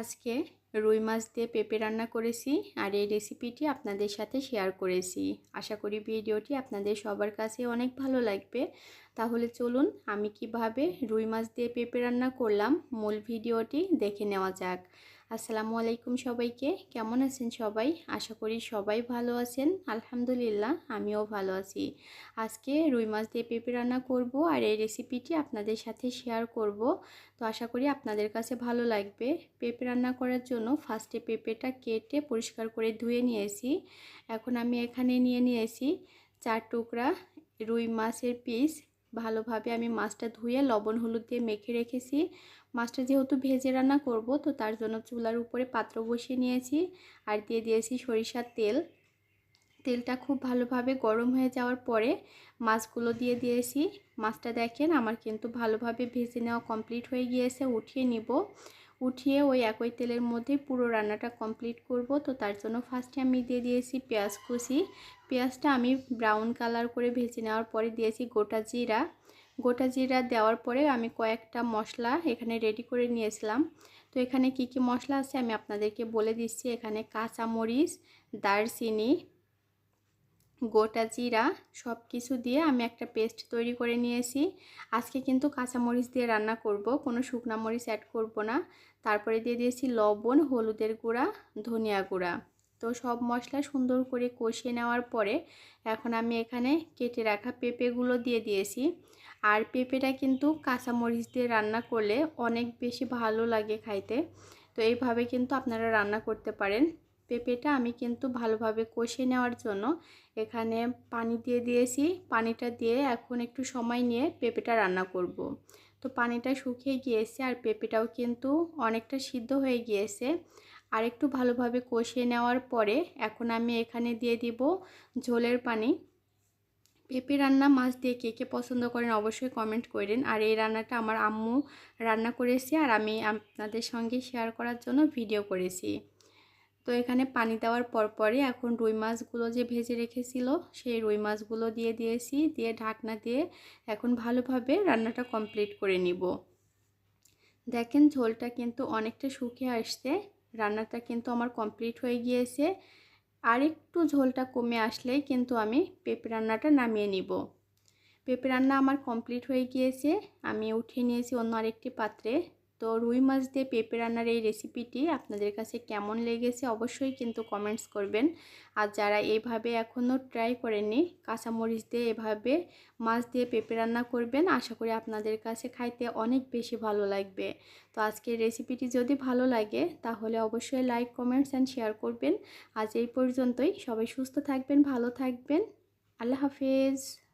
আজকে রুই মাছ দিয়ে পেঁপে রান্না করেছি আর এই রেসিপিটি আপনাদের সাথে শেয়ার করেছি। আশা করি ভিডিওটি আপনাদের সবার কাছে অনেক ভালো লাগবে। তাহলে চলুন আমি কীভাবে রুই মাছ দিয়ে পেঁপে রান্না করলাম, মূল ভিডিওটি দেখে নেওয়া যাক। আসসালামু আলাইকুম সবাইকে। কেমন আছেন সবাই? আশা করি সবাই ভালো আছেন। আলহামদুলিল্লাহ, আমিও ভালো আছি। আজকে রুই মাছ দিয়ে পেঁপে রান্না করব আর এই রেসিপিটি আপনাদের সাথে শেয়ার করব। তো আশা করি আপনাদের কাছে ভালো লাগবে। পেঁপে রান্না করার জন্য ফার্স্টে পেঁপেটা কেটে পরিষ্কার করে ধুয়ে নিয়েছি। এখন আমি এখানে নিয়ে নিয়েছি চার টুকরা রুই মাছের পিস ভালোভাবে আমি মাছটা ধুয়ে লবণ হলুদ দিয়ে মেখে রেখেছি। মাছটা যেহেতু ভেজে রান্না করব, তো তার জন্য চুলার উপরে পাত্র বসিয়ে নিয়েছি আর দিয়ে দিয়েছি সরিষার তেল। তেলটা খুব ভালোভাবে গরম হয়ে যাওয়ার পরে মাছগুলো দিয়ে দিয়েছি। মাছটা দেখেন, আমার কিন্তু ভালোভাবে ভেজে নেওয়া কমপ্লিট হয়ে গিয়েছে, উঠিয়ে নিব। উঠিয়ে ওই একই তেলের মধ্যে পুরো রান্নাটা কমপ্লিট করব। তো তার জন্য ফার্স্টে আমি দিয়ে দিয়েছি পেঁয়াজ কুচি। পেঁয়াজটা আমি ব্রাউন কালার করে ভেজে নেওয়ার পরে দিয়েছি গোটা জিরা। গোটা জিরা দেওয়ার পরে আমি কয়েকটা মশলা এখানে রেডি করে নিয়েছিলাম। তো এখানে কি কি মশলা আছে আমি আপনাদেরকে বলে দিচ্ছি। এখানে কাঁচামরিচ, দারচিনি গোটা জিরা সব কিছু দিয়ে আমি একটা পেস্ট তৈরি করে নিয়েছি। আজকে কিন্তু কাঁচামরিচ দিয়ে রান্না করব, কোনো শুকনা মরিচ অ্যাড করব না। তারপরে দিয়ে দিয়েছি লবণ, হলুদের গুঁড়া, ধনিয়া গুঁড়া। তো সব মশলা সুন্দর করে কষিয়ে নেওয়ার পরে এখন আমি এখানে কেটে রাখা পেঁপেগুলো দিয়ে দিয়েছি। আর পেঁপেটা কিন্তু কাঁচামরিচ দিয়ে রান্না করলে অনেক বেশি ভালো লাগে খাইতে। তো এইভাবে কিন্তু আপনারা রান্না করতে পারেন। পেঁপেটা আমি কিন্তু ভালোভাবে কষিয়ে নেওয়ার জন্য এখানে পানি দিয়ে দিয়েছি। পানিটা দিয়ে এখন একটু সময় নিয়ে পেঁপেটা রান্না করব। তো পানিটা শুকিয়ে গিয়েছে আর পেঁপেটাও কিন্তু অনেকটা সিদ্ধ হয়ে গিয়েছে। আর একটু ভালোভাবে কষিয়ে নেওয়ার পরে এখন আমি এখানে দিয়ে দিব ঝোলের পানি। পেঁপে রান্না মাছ দিয়ে কে কে পছন্দ করেন অবশ্যই কমেন্ট করেন। আর এই রান্নাটা আমার আম্মু রান্না করেছি আর আমি আপনাদের সঙ্গে শেয়ার করার জন্য ভিডিও করেছি। তো এখানে পানি দেওয়ার পরপরই এখন রুই মাছগুলো যে ভেজে রেখেছিল, সেই রুই মাছগুলো দিয়ে দিয়েছি, দিয়ে ঢাকনা দিয়ে এখন ভালোভাবে রান্নাটা কমপ্লিট করে নিব। দেখেন ঝোলটা কিন্তু অনেকটা শুকিয়ে আসছে, রান্নাটা কিন্তু আমার কমপ্লিট হয়ে গিয়েছে। আর একটু ঝোলটা কমে আসলেই কিন্তু আমি পেঁপে রান্নাটা নামিয়ে নিব। পেঁপে রান্না আমার কমপ্লিট হয়ে গিয়েছে, আমি উঠিয়ে নিয়েছি অন্য আরেকটি পাত্রে। তো রুই মাছ দিয়ে পেঁপে রান্নার এই রেসিপিটি আপনাদের কাছে কেমন লেগেছে অবশ্যই কিন্তু কমেন্টস করবেন। আর যারা এইভাবে এখনও ট্রাই করেননি, কাঁচামরিচ দিয়ে এভাবে মাছ দিয়ে পেঁপে রান্না করবেন, আশা করি আপনাদের কাছে খাইতে অনেক বেশি ভালো লাগবে। তো আজকের রেসিপিটি যদি ভালো লাগে, তাহলে অবশ্যই লাইক কমেন্টস অ্যান্ড শেয়ার করবেন। আজ এই পর্যন্তই। সবাই সুস্থ থাকবেন, ভালো থাকবেন। আল্লাহ হাফেজ।